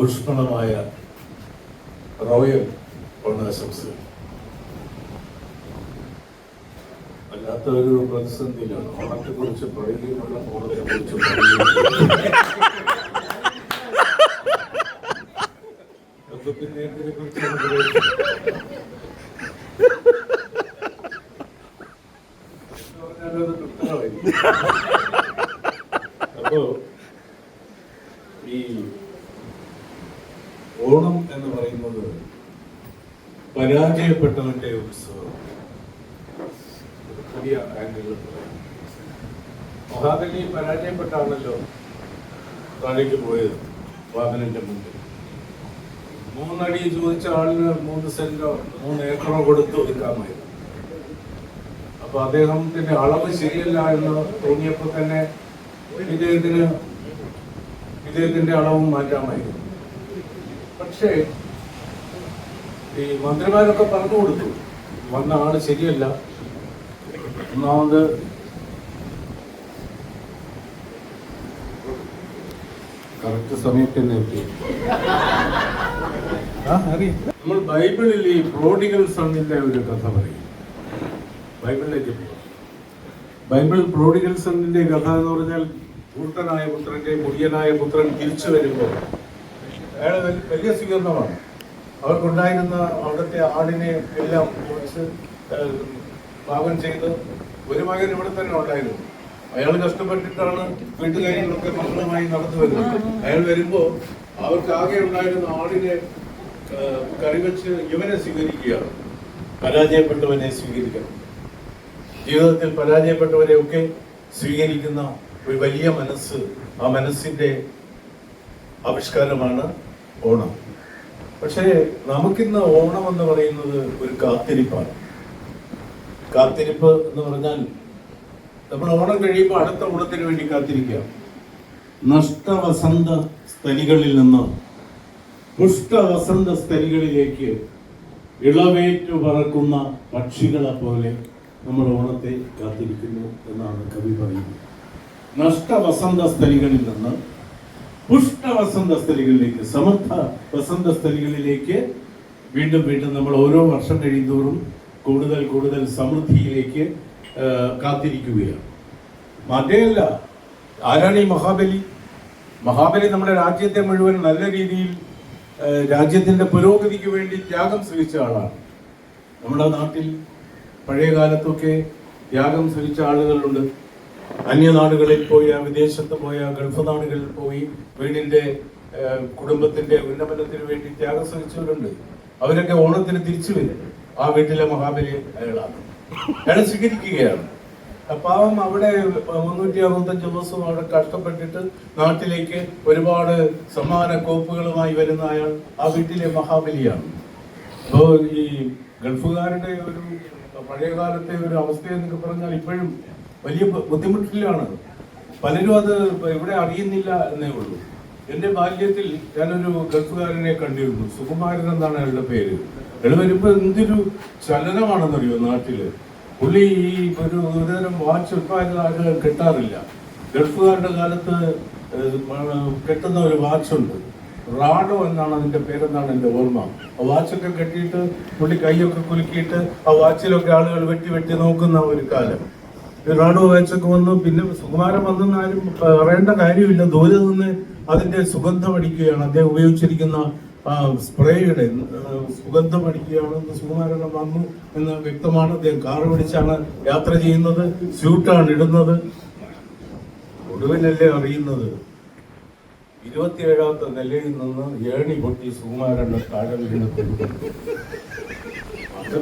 ഊഷ്മളമായ റോയൽ ഓണാശംസകൾ വല്ലാത്ത ഒരു പ്രതിസന്ധിയിലാണ്. ഓണത്തെ കുറിച്ച് പറയുകയുള്ള ഓണത്തെ കുറിച്ച് പിന്നെ കുറിച്ച് പറഞ്ഞാലത് തൃപ്തമായിരിക്കും അപ്പോ ഈ ഓണം എന്ന് പറയുന്നത് പരാജയപ്പെട്ടവന്റെ ഉത്സവം പുതിയ. മഹാബലി പരാജയപ്പെട്ടാണല്ലോ താഴേക്ക് പോയത് വാഹനന്റെ മുമ്പിൽ മൂന്നടി ചോദിച്ച ആളിന് മൂന്ന് സെന്റോ മൂന്ന് ഏക്കറോ കൊടുത്ത് ഒതുക്കാമായിരുന്നു. അപ്പൊ അദ്ദേഹത്തിന്റെ അളവ് ശരിയല്ല എന്ന് തോന്നിയപ്പോൾ തന്നെ ഇദ്ദേഹത്തിന് ഇദ്ദേഹത്തിന്റെ അളവും മാറ്റാമായിരുന്നു. പക്ഷേ ഈ മന്ത്രിമാരൊക്കെ പറഞ്ഞു കൊടുത്തു. വന്ന ആൾ ശരിയല്ല. ഒന്നാമത് കറക്റ്റ് സമയത്ത് തന്നെ എത്തി നമ്മൾ ബൈബിളിൽ ഈ പ്രോഡിഗൽ സണ്ണിന്റെ ഒരു കഥ പറയും. ബൈബിളിലേക്ക് പോകാം ബൈബിൾ പ്രോഡിഗൽ സണ്ണിന്റെ കഥ എന്ന് പറഞ്ഞാൽ കൂട്ടനായ പുത്രന്റെ മുടിയനായ പുത്രൻ തിരിച്ചു വരുമ്പോൾ അയാൾ വലിയ സ്വീകരണമാണ്. അവർക്കുണ്ടായിരുന്ന അവിടുത്തെ ആടിനെ എല്ലാം കുറിച്ച് പാകം ചെയ്ത് ഒരു മകൻ ഇവിടെ തന്നെ ഉണ്ടായിരുന്നു. അയാൾ കഷ്ടപ്പെട്ടിട്ടാണ് വീട്ടുകാര്യങ്ങളൊക്കെ മംഗളമായി നടന്നു വരുന്നത്. അയാൾ വരുമ്പോൾ അവർക്ക് ആകെ ഉണ്ടായിരുന്ന ആടിനെ കറിവെച്ച് ഇവനെ സ്വീകരിക്കുകയാണ്. പരാജയപ്പെട്ടവനെ സ്വീകരിക്കണം. ജീവിതത്തിൽ പരാജയപ്പെട്ടവരെ ഒക്കെ സ്വീകരിക്കുന്ന ഒരു വലിയ മനസ്സ് ആ മനസ്സിന്റെ ആവിഷ്കാരമാണ് ഓണം. പക്ഷേ നമുക്കിന്ന് ഓണം എന്ന് പറയുന്നത് ഒരു കാത്തിരിപ്പാണ്. കാത്തിരിപ്പ് എന്ന് പറഞ്ഞാൽ നമ്മൾ ഓണം കഴിയുമ്പോൾ അടുത്ത ഓണത്തിന് വേണ്ടി കാത്തിരിക്കുക. നഷ്ടവസന്ത സ്ഥലികളിൽ നിന്ന് പുഷ്ടവസന്ത സ്ഥലികളിലേക്ക് ഇളവേറ്റു പറക്കുന്ന പക്ഷികളെ പോലെ നമ്മൾ ഓണത്തെ കാത്തിരിക്കുന്നു എന്നാണ് കവി പറയുന്നത്. നഷ്ടവസന്ത സ്ഥലികളിൽ നിന്ന് പുഷ്ടവസന്ത സ്ഥലികളിലേക്ക് സമർത്ഥ വസന്ത സ്ഥലികളിലേക്ക് വീണ്ടും വീണ്ടും നമ്മൾ ഓരോ വർഷം കഴിയുന്തോറും കൂടുതൽ കൂടുതൽ സമൃദ്ധിയിലേക്ക് കാത്തിരിക്കുകയാണ്. അതേയല്ല ആരാണ് ഈ മഹാബലി? മഹാബലി നമ്മുടെ രാജ്യത്തെ മുഴുവൻ നല്ല രീതിയിൽ രാജ്യത്തിന്റെ പുരോഗതിക്ക് വേണ്ടി ത്യാഗം സഹിച്ച ആളാണ്. നമ്മുടെ നാട്ടിൽ പഴയ കാലത്തൊക്കെ ത്യാഗം സഹിച്ച ആളുകളുണ്ട്. അന്യനാടുകളിൽ പോയ വിദേശത്ത് പോയ ഗൾഫ് നാടുകളിൽ പോയി വീടിന്റെ കുടുംബത്തിന്റെ ഉന്നമനത്തിന് വേണ്ടി ത്യാഗം സഹിച്ചവരുണ്ട് അവരൊക്കെ ഓണത്തിന് തിരിച്ചു വരും. ആ വീട്ടിലെ മഹാബലി അയാളാണ്. അയാളെ സ്വീകരിക്കുകയാണ്. പാവം അവിടെ മുന്നൂറ്റി അറുപത്തഞ്ച് ദിവസം അവിടെ കഷ്ടപ്പെട്ടിട്ട് നാട്ടിലേക്ക് ഒരുപാട് സമ്മാന കോപ്പുകളുമായി വരുന്ന അയാൾ ആ വീട്ടിലെ മഹാബലിയാണ്. അപ്പോ ഈ ഗൾഫുകാരുടെ ഒരു പഴയകാലത്തെ ഒരു അവസ്ഥ എന്നൊക്കെ പറഞ്ഞാൽ ഇപ്പോഴും വലിയ ബുദ്ധിമുട്ടിലാണ്. പലരും അത് ഇവിടെ അറിയുന്നില്ല എന്നേ ഉള്ളൂ. എന്റെ ബാല്യത്തിൽ ഞാനൊരു ഗൾഫുകാരനെ കണ്ടിരുന്നു. സുകുമാരൻ എന്നാണ് അയാളുടെ പേര്. അയാൾ വരുമ്പോ എന്തൊരു ചലനമാണെന്നറിയോ നാട്ടിൽ. പുള്ളി ഈ ഒരു ഒരുതരം വാച്ച് ഇപ്പൊ ആളുകൾ കെട്ടാറില്ല. ഗൾഫുകാരുടെ കാലത്ത് കെട്ടുന്ന ഒരു വാച്ചുണ്ട്. റാഡോ എന്നാണ് അതിന്റെ പേരെന്നാണ് എന്റെ ഓർമ്മ. ആ വാച്ചൊക്കെ കെട്ടിയിട്ട് പുള്ളി കൈയൊക്കെ കുലുക്കിയിട്ട് ആ വാച്ചിലൊക്കെ ആളുകൾ വെട്ടി വെട്ടി നോക്കുന്ന ഒരു കാലം. റാഡോ വാച്ചൊക്കെ വന്നു. പിന്നെ സുകുമാരൻ വന്നെന്ന് ആരും പറയേണ്ട കാര്യമില്ല. ദൂരെ നിന്ന് അതിന്റെ സുഗന്ധം അടിക്കുകയാണ്. അദ്ദേഹം ഉപയോഗിച്ചിരിക്കുന്ന സ്പ്രേയുടെ സുഗന്ധം അടിക്കുകയാണ്. സുകുമാരൻ വന്നു എന്ന് വ്യക്തമാണ്. അദ്ദേഹം കാറ് പിടിച്ചാണ് യാത്ര ചെയ്യുന്നത്. സ്യൂട്ടാണ് ഇടുന്നത്. ഒടുവിലല്ലേ അറിയുന്നത്? ഇരുപത്തിയേഴാമത്തെ നിലയിൽ നിന്ന് ഏണി പൊട്ടി സുകുമാരന്റെ താഴെ വീണ്.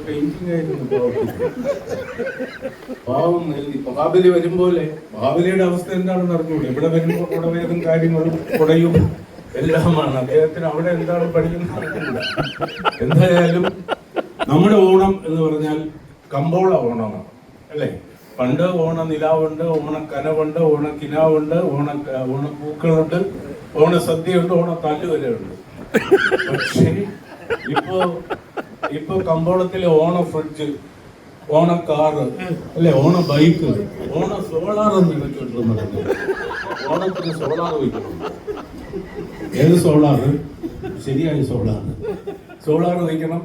പെയിന്റിംഗ് ആയിരുന്നു. പാവം മഹാബലി വരുമ്പോലെ മഹാബലിയുടെ അവസ്ഥ എന്താണെന്ന് അറിഞ്ഞൂടെ? ഇവിടെ വരുമ്പോൾ കുടവേദം കാര്യങ്ങളും കുടയും എല്ലാമാണ്. അദ്ദേഹത്തിന് അവിടെ എന്താണ് പഠിക്കുന്നത്. എന്തായാലും നമ്മുടെ ഓണം എന്ന് പറഞ്ഞാൽ കമ്പോള ഓണമാണ്. അല്ലേ? പണ്ട് ഓണ നിലാവുണ്ട് ഓണ കനവുണ്ട് ഓണ ഓണപ്പൂക്കളുണ്ട് ഓണ ഓണത്തല്ലുവരെയുണ്ട് പക്ഷേ ഇപ്പോ ഇപ്പൊ കമ്പോളത്തിലെ ഓണ ഫ്രിഡ്ജ് ഓണ കാറ് അല്ലെ ഓണ ബൈക്ക് ഓണ സോളാർ എന്ന് വെച്ചിട്ടുണ്ട് ഓണത്തിന് സോളാർ വയ്ക്കണം. ഏത് സോളാർ? ശരിയായ സോളാർ. സോളാർ വയ്ക്കണം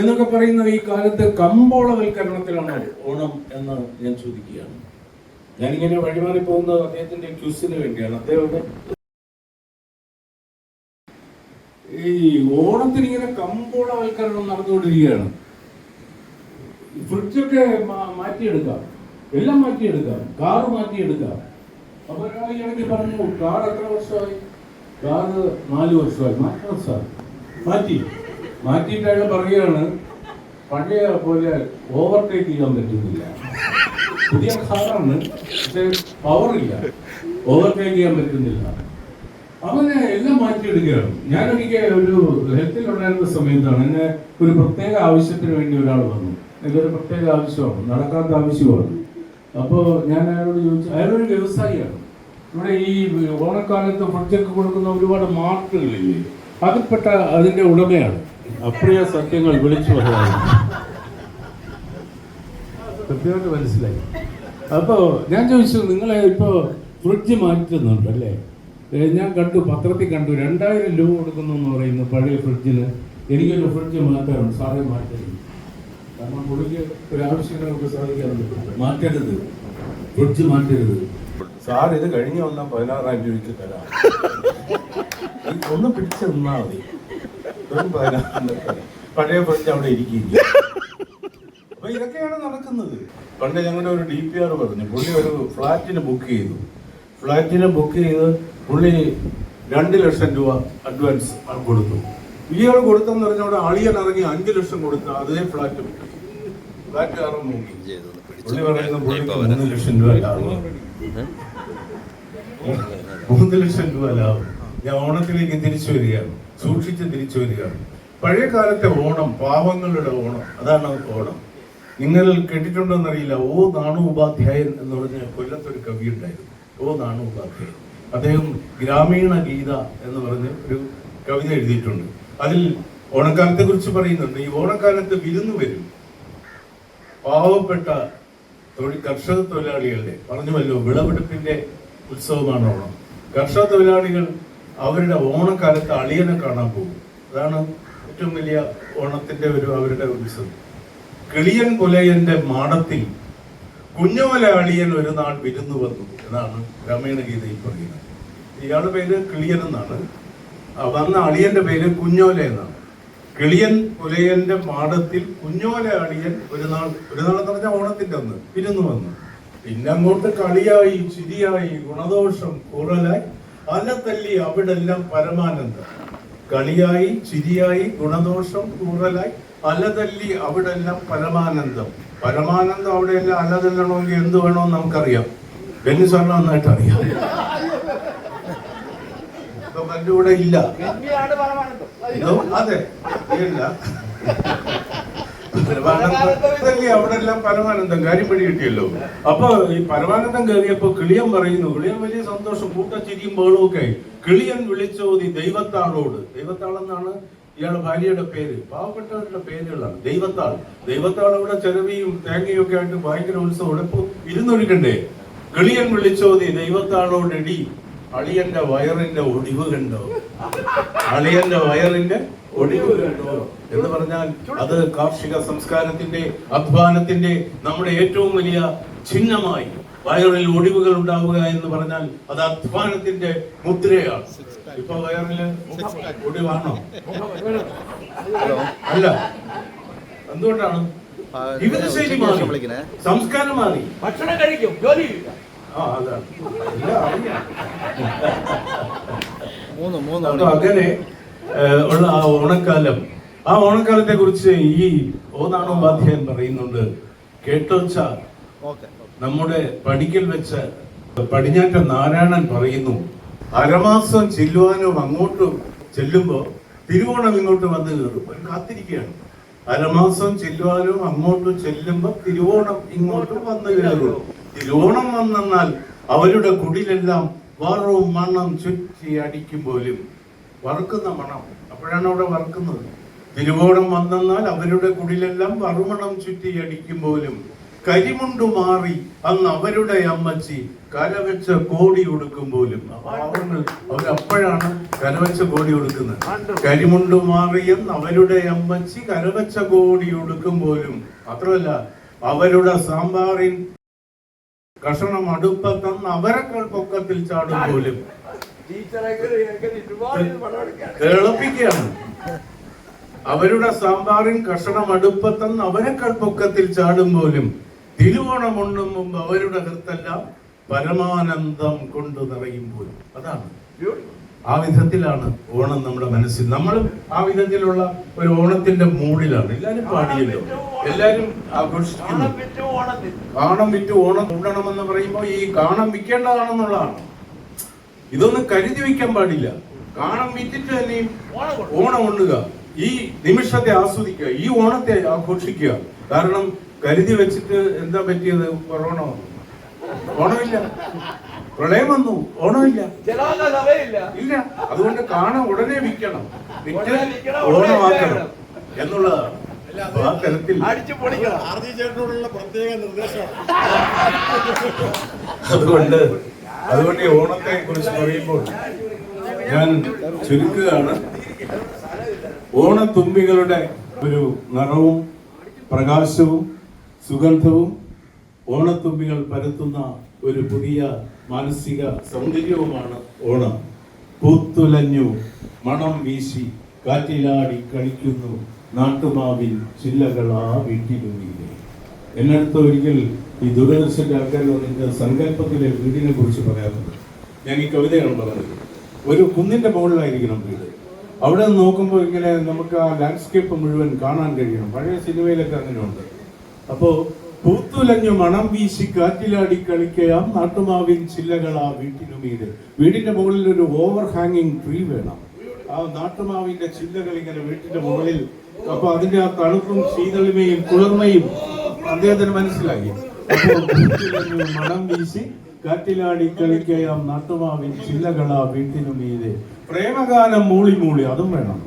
എന്നൊക്കെ പറയുന്ന ഈ കാലത്ത് കമ്പോളവൽക്കരണത്തിലാണ് ഓണം എന്ന് ഞാൻ ചോദിക്കുകയാണ്. ഞാനിങ്ങനെ വഴിമാറി പോകുന്നത് അദ്ദേഹത്തിന്റെ ക്യൂസിന് വേണ്ടിയാണ്. അദ്ദേഹം ഈ ഓണത്തിന് ഇങ്ങനെ കമ്പോളവൽക്കരണം നടന്നുകൊണ്ടിരിക്കുകയാണ്. ഫ്രിഡ്ജൊക്കെ മാറ്റിയെടുക്കാം. എല്ലാം മാറ്റിയെടുക്കാം. കാറ് മാറ്റിയെടുക്കാം. അപ്പൊ ഒരാൾ ഈ ഇടയ്ക്ക് പറഞ്ഞു കാർ എത്ര വർഷമായി? കാറ് നാല് വർഷമായി. മാറ്റണം സാർ മാറ്റി. മാറ്റിയിട്ട് അയാൾ പറയുകയാണ് പഴയ പോലെ ഓവർടേക്ക് ചെയ്യാൻ പറ്റുന്നില്ല. പുതിയ കാറാണ് പക്ഷെ പവറില്ല ഓവർടേക്ക് ചെയ്യാൻ പറ്റുന്നില്ല. അവനെ എല്ലാം മാറ്റിയെടുക്കുകയാണ്. ഞാനൊരിക്കൽ ഒരു ഹെൽത്തിൽ ഉണ്ടായിരുന്ന സമയത്താണ് എന്നെ ഒരു പ്രത്യേക ആവശ്യത്തിന് വേണ്ടി ഒരാൾ വന്നു. എനിക്കൊരു പ്രത്യേക ആവശ്യമാണ് നടക്കാത്ത ആവശ്യമാണ്. അപ്പോൾ ഞാൻ അയാളോട് ചോദിച്ചു അയാളൊരു വ്യവസായിയാണ്. ഇവിടെ ഈ ഓണക്കാലത്ത് ഫുഡ്ജൊക്കെ കൊടുക്കുന്ന ഒരുപാട് മാർക്കുകളില്ലേ? അതിൽപ്പെട്ട അതിന്റെ ഉടമയാണ്. അപ്രിയ സത്യങ്ങൾ വിളിച്ചു പറയുന്നത് കൃത്യമായിട്ട് മനസ്സിലായി. അപ്പോൾ ഞാൻ ചോദിച്ചു നിങ്ങളെ ഇപ്പോൾ ഫ്രിഡ്ജ് മാറ്റുന്നുണ്ട് അല്ലേ ഏ, ഞാൻ കണ്ടു പത്രത്തിൽ കണ്ടു രണ്ടായിരം രൂപ കൊടുക്കുന്നു എന്ന് പറയുന്നു പഴയ ഫ്രിഡ്ജിന് എനിക്കൊരു ഫ്രിഡ്ജ് മാറ്റാറുണ്ട് സാറേ മാറ്റരുത്. കാരണം പുള്ളിക്ക് ഒരു ആവശ്യങ്ങൾക്ക് സാധിക്കാറുണ്ട് മാറ്റരുത്. ഫ്രിഡ്ജ് മാറ്റരുത്. സാർ ഇത് കഴിഞ്ഞ വന്നാൽ പതിനാറായിരം രൂപയ്ക്ക് തരാം. ഒന്ന് പിടിച്ച് നിന്നാൽ മതി. പഴയ ഫ്രിഡ്ജ് അവിടെ ഇരിക്കില്ല അപ്പൊ ഇതൊക്കെയാണ് നടക്കുന്നത്. പണ്ട് ഞങ്ങളുടെ ഒരു ഡി പി ആർ പറഞ്ഞു പുള്ളി ഒരു ഫ്ലാറ്റിന് ബുക്ക് ചെയ്തു. ഫ്ലാറ്റിന് ബുക്ക് ചെയ്ത് പുള്ളി രണ്ട് ലക്ഷം രൂപ അഡ്വാൻസ് കൊടുത്തു. ഇയാൾ കൊടുത്തെന്ന് പറഞ്ഞവിടെ അളിയൻ ഇറങ്ങി അഞ്ചു ലക്ഷം കൊടുത്ത അതേ ഫ്ലാറ്റ് നോക്കി. പുള്ളി പറയുന്ന പുള്ളിക്ക് മൂന്ന് ലക്ഷം രൂപ ലാഭം. മൂന്ന് ലക്ഷം രൂപ ലാഭം. ഞാൻ ഓണത്തിലേക്ക് തിരിച്ചു വരികയാണ്. സൂക്ഷിച്ച് തിരിച്ചു വരികയാണ്. പഴയ കാലത്തെ ഓണം പാവങ്ങളുടെ ഓണം അതാണ് ഓണം. നിങ്ങൾ കേട്ടിട്ടുണ്ടോ എന്നറിയില്ല ഓ നാണു ഉപാധ്യായൻ എന്ന് പറഞ്ഞ കൊല്ലത്തൊരു കവി ഉണ്ടായിരുന്നു. ഓ നാണു ഉപാധ്യായൻ. അദ്ദേഹം ഗ്രാമീണ ഗീത എന്ന് പറഞ്ഞ് ഒരു കവിത എഴുതിയിട്ടുണ്ട്. അതിൽ ഓണക്കാലത്തെ കുറിച്ച് പറയുന്നുണ്ട് ഈ ഓണക്കാലത്ത് വിരുന്ന് വരും. പാവപ്പെട്ട തൊഴിൽ കർഷക തൊഴിലാളികളുടെ പറഞ്ഞുവല്ലോ വിളവെടുപ്പിന്റെ ഉത്സവമാണ് ഓണം. കർഷക തൊഴിലാളികൾ അവരുടെ ഓണക്കാലത്ത് അളിയനെ കാണാൻ പോകും. അതാണ് ഏറ്റവും വലിയ ഓണത്തിന്റെ ഒരു അവരുടെ ഉത്സവം. കിളിയൻ പുലയന്റെ മാടത്തിൽ കുഞ്ഞോല അളിയൻ ഒരു നാൾ വിരുന്നു വന്നു എന്നാണ് രാമായണ ഗീതയിൽ പറയുന്നത്. ഇയാളുടെ പേര് കിളിയൻ എന്നാണ്. വന്ന അളിയന്റെ പേര് കുഞ്ഞോല എന്നാണ്. കിളിയൻ പുലയന്റെ മാടത്തിൽ കുഞ്ഞോല അളിയൻ ഒരു നാൾ ഒരു നാൾ എന്ന് പറഞ്ഞാൽ ഓണത്തിന്റെ അന്ന് വിരുന്നു വന്നു. പിന്നെ അങ്ങോട്ട് കളിയായി ചിരിയായി ഗുണദോഷം കുറലായി അലത്തല്ലി അവിടെല്ലാം പരമാനന്ദം. കളിയായി ചിരിയായി ഗുണദോഷം കൂറലായി അലതല്ലി അവിടെല്ലാം പരമാനന്ദം. പരമാനന്ദം അവിടെ എല്ലാം അലതല്ലണമെങ്കിൽ എന്ത് വേണമെന്ന് നമുക്കറിയാം. ബെന്നി സാറിന് നന്നായിട്ട് അറിയാം. ഇപ്പൊ കല്ലൂടെ ഇല്ല? അതെ. ഇല്ല. പരമാനന്ദം അവിടെ എല്ലാം പരമാനന്ദം. കാര്യം പിടി കിട്ടിയല്ലോ. അപ്പൊ ഈ പരമാനന്ദം കയറിയപ്പോ കിളിയൻ പറയുന്നു കിളിയൻ വലിയ സന്തോഷം. കൂട്ടച്ചിരിയും ബഹളവും ഒക്കെ ആയി. കിളിയൻ വിളിച്ചോതി ദൈവത്താളോട്. ദൈവത്താളെന്നാണ് ഇയാളുടെ ഭാര്യയുടെ പേര് പാവപ്പെട്ടവരുടെ പേരുകളാണ്. ദൈവത്താൾ. ദൈവത്താൾ അവിടെ ചെലവിയും തേങ്ങയും ഒക്കെ ആയിട്ട് ഭയങ്കര ഉത്സവം. ഇവിടെ ഇരുന്നൊരുക്കണ്ടേ? കിളിയൻ വിളിച്ചോതി ദൈവത്താളോടടി അളിയന്റെ വയറിന്റെ ഒടിവ് കണ്ടോ? അളിയന്റെ വയറിന്റെ ഒടിവ് കണ്ടോ? എന്ന് പറഞ്ഞാൽ അത് കാർഷിക സംസ്കാരത്തിന്റെ അധ്വാനത്തിന്റെ നമ്മുടെ ഏറ്റവും വലിയ ചിഹ്നമായി വയറിൽ ഒടിവുകൾ ഉണ്ടാവുക എന്ന് പറഞ്ഞാൽ അത് അധ്വാനത്തിന്റെ മുദ്രയാണ്. ഇപ്പൊ വയറിൽ ഒടിവാണോ? അല്ല. എന്തുകൊണ്ടാണ്? ജീവിതശൈലി മാറി. സംസ്കാരം മാറി. ഭക്ഷണം കഴിക്കും. ജോലി ആ അതാണ് അങ്ങനെ ഉള്ള ആ ഓണക്കാലം. ആ ഓണക്കാലത്തെ കുറിച്ച് ഈ ഓനാണോ ബാധ്യൻ പറയുന്നുണ്ട്. കേട്ടോച്ച. ഓക്കെ. നമ്മുടെ പടിക്കൽ വെച്ച് പടിഞ്ഞാറ്റ നാരായണൻ പറയുന്നു അരമാസം ചെല്ലുവാനും അങ്ങോട്ടും ചെല്ലുമ്പോൾ തിരുവോണം ഇങ്ങോട്ട് വന്ന് കയറും. ഒരു കാത്തിരിക്കുകയാണ്. അരമാസം ചെല്ലുവാനും അങ്ങോട്ടും ചെല്ലുമ്പോ തിരുവോണം ഇങ്ങോട്ട് വന്ന് കയറും. തിരുവോണം വന്നെന്നാൽ അവരുടെ കുടിലെല്ലാം വറവും മണം ചുറ്റി അടിക്കും പോലും. വറുക്കുന്ന മണം. അപ്പോഴാണ് അവിടെ വറുക്കുന്നത്. തിരുവോണം വന്നെന്നാൽ അവരുടെ കുടിലെല്ലാം വറുമണം ചുറ്റി അടിക്കും പോലും. കരിമുണ്ടു മാറി അന്ന് അവരുടെ അമ്മച്ചി കരവെച്ച കോടി കൊടുക്കും പോലും. പാവങ്ങൾ അവരപ്പോഴാണ് കരവെച്ച കോടി കൊടുക്കുന്നത് കരിമുണ്ടു മാറിയെന്ന് അവരുടെ അമ്മച്ചി കരവെച്ച കോടി കൊടുക്കും പോലും. മാത്രമല്ല അവരുടെ സാമ്പാറിൻ കഷണം അടുപ്പത്തന്ന് അവരെക്കാൾ പൊക്കത്തിൽ ചാടും പോലും. കേളപ്പിക്കുകയാണ്. അവരുടെ സാമ്പാറിൻ കഷണം അടുപ്പത്തന്ന് അവരെക്കാൾ പൊക്കത്തിൽ ചാടും പോലും. തിരുവോണമുണ്ണും മുമ്പ് അവരുടെ അകത്തെല്ലാം പരമാനന്ദം കൊണ്ട് നിറയും പോലും അതാണ്. ആ വിധത്തിലാണ് ഓണം നമ്മുടെ മനസ്സിൽ. നമ്മൾ ആ വിധത്തിലുള്ള ഒരു ഓണത്തിന്റെ മൂഡിലാണ് എല്ലാരും പാടിയല്ലോ. എല്ലാരും ആഘോഷിക്കുന്നു. കാണം വിറ്റ് ഓണം ഉണ്ണണമെന്ന് പറയുമ്പോൾ ഈ കാണം വിൽക്കേണ്ടതാണെന്നുള്ളതാണ്. ഇതൊന്നും കരുതി വെക്കാൻ പാടില്ല. കാണം വിറ്റിട്ട് തന്നെ ഓണം ഉണ്ണുക. ഈ നിമിഷത്തെ ആസ്വദിക്കുക. ഈ ഓണത്തെ ആഘോഷിക്കുക. കാരണം കരുതി വെച്ചിട്ട് എന്താ പറ്റിയത്? കൊറോണ വന്നു. ഓണമില്ല പ്രളയം വന്നു. ഓണമില്ല ഇല്ല. അതുകൊണ്ട് കാണാൻ ഉടനെ വിൽക്കണം. വിറ്റ് ഓണമാക്കണം. എന്നുള്ളതാണ്. ആ ആർജി ചേട്ടനോടുള്ള പ്രത്യേക നിർദ്ദേശമാണ്. അതുകൊണ്ട് അതുകൊണ്ട് ഈ ഓണത്തെ കുറിച്ച് പറയുമ്പോൾ ഞാൻ ചുരുക്കുകയാണ്. ഓണത്തുമ്പികളുടെ ഒരു നിറവും പ്രകാശവും സുഗന്ധവും ഓണത്തുമ്പികൾ പരത്തുന്ന ഒരു പുതിയ മാനസിക സൗന്ദര്യവുമാണ് ഓണം. പൂത്തുലഞ്ഞു മണം വീശി കാറ്റിലാടി കളിക്കുന്നു നാട്ടുമാവിൽ ചില്ലകളാ വീട്ടിലുമില്ലേ എന്നടുത്ത് ഒരിക്കൽ ഈ ദൂരദർശന്റെ ആൾക്കാർ വന്നിട്ട് സങ്കല്പത്തിലെ വീടിനെ കുറിച്ച് പറയാറുണ്ട്. ഞാൻ ഈ കവിതയാണ് പറഞ്ഞത്. ഒരു കുന്നിന്റെ മുകളിലായിരിക്കണം വീട്. അവിടെ നിന്ന് നോക്കുമ്പോൾ ഇങ്ങനെ നമുക്ക് ആ ലാൻഡ്സ്കേപ്പ് മുഴുവൻ കാണാൻ കഴിയണം. പഴയ സിനിമയിലൊക്കെ അങ്ങനെയുണ്ട്. അപ്പോ പൂത്തുലഞ്ഞു മണം വീശി കാറ്റിലാടി കളിക്കയാം നാട്ടുമാവിൻ ചില്ലകളാ വീട്ടിനുമീത് വീടിന്റെ മുകളിൽ ഒരു ഓവർ ഹാങ്ങിങ് ട്രീ വേണം. ആ നാട്ടുമാവിന്റെ ചില്ലകൾ ഇങ്ങനെ വീട്ടിന്റെ മുകളിൽ. അപ്പൊ അതിന്റെ ആ തണുപ്പും ശീതളിമയും കുളിർമയും അദ്ദേഹത്തിന് മനസ്സിലായി. മണം വീശി കാറ്റിലാടി കളിക്കയാം നാട്ടുമാവിൻ ചില്ലകളാ വീട്ടിനുമീതെ പ്രേമഗാനം മൂളി മൂളി അതും വേണം.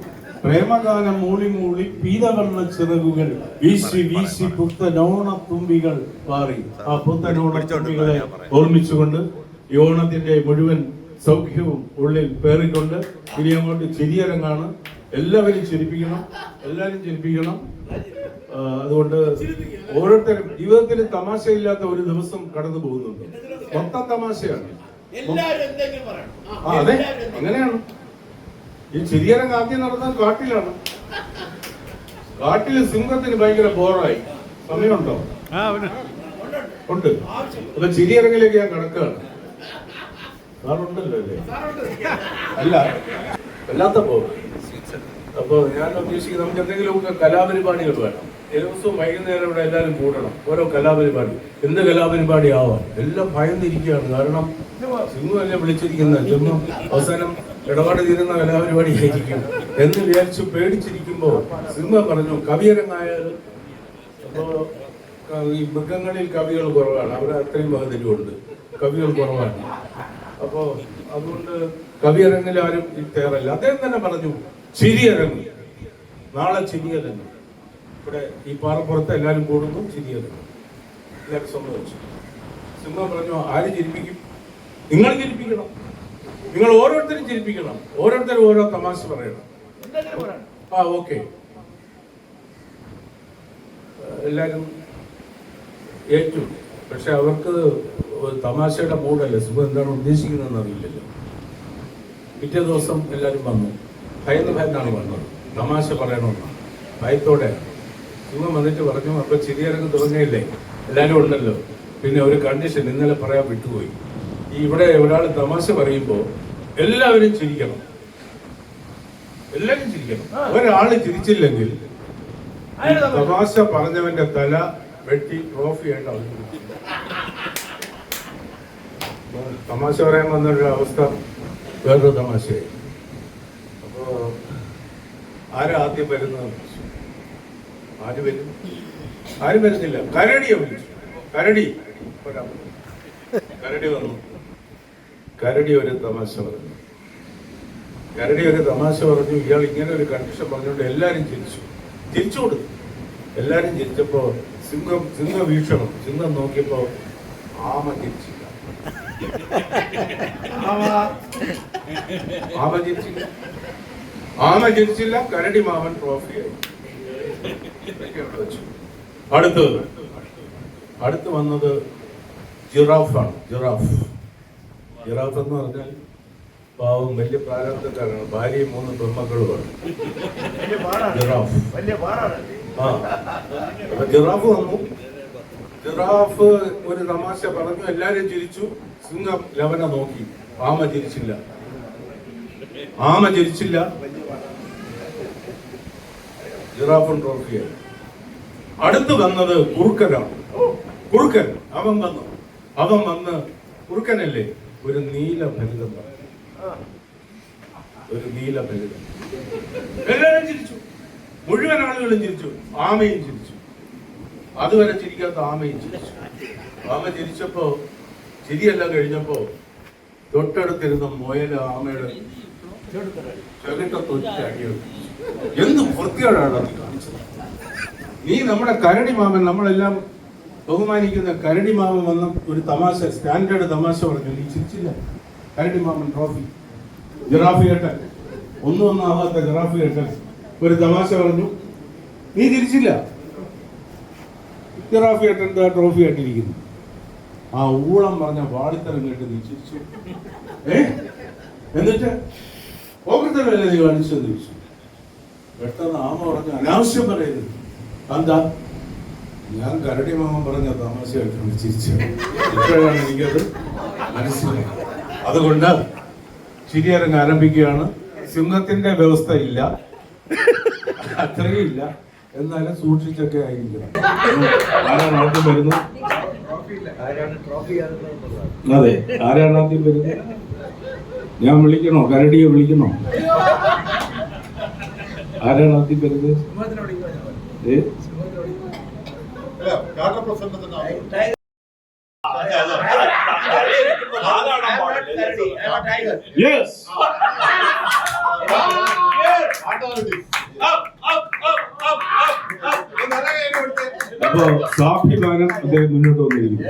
പ്രേമഗാനം മൂളി മൂളി പീതവർണ ചിറകുകൾ വീശി വീശി പുത്തനോണ തുമ്പികൾ പാറി. ആ പുത്തനോണ തുമ്പികളെ ഓർമ്മിച്ചുകൊണ്ട് ഈ ഓണത്തിന്റെ മുഴുവൻ സൗഖ്യവും ഉള്ളിൽ പേറിക്കൊണ്ട് ഇനി അങ്ങോട്ട് ചിരിയരങ്ങാണ്. എല്ലാവരും ചിരിപ്പിക്കണം എല്ലാവരും ചിരിപ്പിക്കണം. അതുകൊണ്ട് ഓരോരുത്തരും ജീവിതത്തിൽ തമാശയില്ലാത്ത ഒരു ദിവസം കടന്നു പോകുന്നുണ്ട്. മൊത്തം തമാശയാണ്. അതെ. അങ്ങനെയാണ്. ഈ ചെറിയരം കാത്യം നടത്താൻ കാട്ടിലാണ്. കാട്ടിൽ സിംഹത്തിന് ഭയങ്കര ബോറായി. സമയമുണ്ടോ? ഉണ്ട്. അപ്പൊ ചിരിയരങ്ങിലേക്ക് ഞാൻ കിടക്കുകയാണ്. സാറുണ്ടല്ലോ അല്ലേ? അല്ല വല്ലാത്ത ബോർ അപ്പൊ ഞാൻ ഉദ്ദേശിക്കുന്നത് നമുക്ക് എന്തെങ്കിലുമൊക്കെ കലാപരിപാടികൾ വേണം. ദിവസവും വൈകുന്നേരം ഇവിടെ എല്ലാവരും കൂടണം. ഓരോ കലാപരിപാടി. എന്ത് കലാപരിപാടി ആവാം? എല്ലാം ഭയന്നിരിക്കുകയാണ്. കാരണം സിംഹമല്ലേ വിളിച്ചിരിക്കുന്ന സിംഹം അവസാനം ഇടപാട് തീരുന്ന കലാപരിപാടി ആയിരിക്കും എന്ന് വിചാരിച്ചു പേടിച്ചിരിക്കുമ്പോൾ സിംഹം പറഞ്ഞു കവിയരങ്ങായാൽ ഈ മൃഗങ്ങളിൽ കവികൾ കുറവാണ്. അവർ അത്രയും ബഹുദര്യമുണ്ട് കവികൾ കുറവാണ്. അപ്പോ അതുകൊണ്ട് കവിയരങ്ങിൽ ആരും തയ്യാറല്ല അദ്ദേഹം തന്നെ പറഞ്ഞു ചിരിയരങ്ങ്. നാളെ ചിരിയരങ്ങ്. ഇവിടെ ഈ പാറപ്പുറത്ത് എല്ലാവരും കൂടുന്നു ചിരിയരങ്ങ്. എല്ലാവരും സമ്മതിച്ചു. സിംഹം പറഞ്ഞു ആര് ചിരിപ്പിക്കും? നിങ്ങൾ ചിരിപ്പിക്കണം. നിങ്ങൾ ഓരോരുത്തരും ചിരിപ്പിക്കണം. ഓരോരുത്തരും ഓരോ തമാശ പറയണം. ആ ഓക്കെ. എല്ലാവരും ഏറ്റു. പക്ഷെ അവർക്ക് തമാശയുടെ മൂടല്ല? സുഖം എന്താണ് ഉദ്ദേശിക്കുന്നതെന്ന് അറിയില്ലല്ലോ. പിറ്റേ ദിവസം എല്ലാവരും വന്നു. ഭയന്ന് ഭയന്നാണ് വന്നത്. തമാശ പറയണമെന്നാണ്. ഭയത്തോടെ. സുഖം വന്നിട്ട് പറഞ്ഞു അപ്പൊ ചിരിയരങ്ങ് തുടങ്ങിയില്ലേ? എല്ലാവരും ഉണ്ടല്ലോ. പിന്നെ ഒരു കണ്ടീഷൻ ഇന്നലെ പറയാൻ വിട്ടുപോയി. ഇവിടെ ഒരാൾ തമാശ പറയുമ്പോൾ എല്ലാവരും ചിരിക്കണം. എല്ലാവരും ചിരിക്കണം. ഒരാൾ ചിരിച്ചില്ലെങ്കിൽ തമാശ. പറഞ്ഞവന്റെ തല വെട്ടി ട്രോഫി ആയിട്ട് അവതരിപ്പിക്കും. തമാശ പറയാൻ വന്നൊരു അവസ്ഥ വേറൊരു തമാശയായി. അപ്പോ ആരാ ആദ്യം വരുന്നത്? ആര് വരും? ആരും വരുന്നില്ല. കരടിയെ വിളിച്ചു കരടി. കരടി വന്നു. കരടി ഒരു തമാശ പറഞ്ഞു. കരടി ഒരു തമാശ പറഞ്ഞു. ഇയാൾ ഇങ്ങനെ ഒരു കണ്ടീഷൻ പറഞ്ഞുകൊണ്ട് എല്ലാരും ചിരിച്ചു ചിരിച്ചു കൊടുത്തു. എല്ലാരും ചിരിച്ചപ്പോ സിംഹം സിംഹ വീക്ഷണം. സിംഹം നോക്കിയപ്പോ ആമ ചിരിച്ചില്ല ആമ ചിരിച്ചില്ല ആമ ചിരിച്ചില്ല കരടി മാമൻ ട്രോഫിയായി. അടുത്തത് അടുത്ത് വന്നത് ജിറാഫാണ്. ജിറാഫ്. ജിറാഫ് എന്ന് പറഞ്ഞാൽ പാവം വലിയ പ്രാരബ്ധക്കാരാണ് ഭാര്യയും മൂന്ന് ബ്രഹ്മക്കളുമാണ് ജിറാഫ്. ആ. വന്നു. ജിറാഫ് ഒരു തമാശ പറഞ്ഞു. എല്ലാരും ചിരിച്ചു. സിംഹം ലവന നോക്കി. ആമ ചിരിച്ചില്ല. ആമ ചിരിച്ചില്ല. ജിറാഫും ട്രോഫിയായി. അടുത്ത് വന്നത് കുറുക്കനാണ്. കുറുക്കൻ. അവൻ വന്നു. അവൻ വന്ന് കുറുക്കനല്ലേ? ഒരു നീല ഫലിതം ഒരു നീല ഫലിതം എല്ലാവരും ചിരിച്ചു. മുഴുവൻ ആളുകളും ചിരിച്ചു. ആമയും ചിരിച്ചു. അതുവരെ ചിരിക്കാത്ത ആമയും ചിരിച്ചു. ആമ ചിരിച്ചപ്പോ ചിരിയെല്ലാം കഴിഞ്ഞപ്പോ തൊട്ടടുത്തിരുന്ന മുയൽ ആമയുടെ എന്ത് വൃത്തിയോടാണ് നീ നമ്മുടെ കരടി മാമൻ നമ്മളെല്ലാം ബഹുമാനിക്കുന്ന കരടി മാമൻ വന്ന ഒരു തമാശ സ്റ്റാൻഡേർഡ് തമാശ പറഞ്ഞു. നീ ചിരിച്ചില്ല? കരടി മാമൻ ട്രോഫി. ജിറാഫി കേട്ടൻ ഒന്നും ഒന്നും ആവാത്ത ജറാഫി കേട്ടൻ ഒരു തമാശ പറഞ്ഞു. നീ തിരിച്ചില്ല ജിറാഫി കേട്ടൻ ദാ ട്രോഫി ആയിട്ടിരിക്കുന്നു? ആ ഊളം പറഞ്ഞ വാടിത്തരം കേട്ട് നീ ചിരിച്ചു. ഏ? എന്നിട്ട് ഓക്കത്തരമല്ലേ നീ കാണിച്ചെന്ന് ചോദിച്ചു. പെട്ടെന്ന് ആമ പറഞ്ഞു അനാവശ്യം പറയരുത് എന്താ ഞാൻ കരടി മാമൻ പറഞ്ഞ തമാശയായിട്ടാണ് ചിരിച്ചു ഇപ്പോഴാണ് എനിക്കത് മനസ്സിലായത്. അതുകൊണ്ട് ചിരിയരങ്ങ് ആരംഭിക്കുകയാണ്. സിംഹത്തിന്റെ വ്യവസ്ഥ ഇല്ല. അത്രയും ഇല്ല. എന്നാലും സൂക്ഷിച്ചൊക്കെ ആയിരിക്കണം. ആദ്യം വരുന്നത്? അതെ ആരാണ് ആദ്യം വരുന്നത്? ഞാൻ വിളിക്കണോ? കരടിയെ വിളിക്കണോ? ആരാണ് ആദ്യം വരുന്നത്? ഏ കാട്ട പ്രസംഗത്തിന് യെസ് അപ്പോ സ്വാഭിമാനം അദ്ദേഹം മുന്നോട്ട് വന്നിരിക്കുന്നു.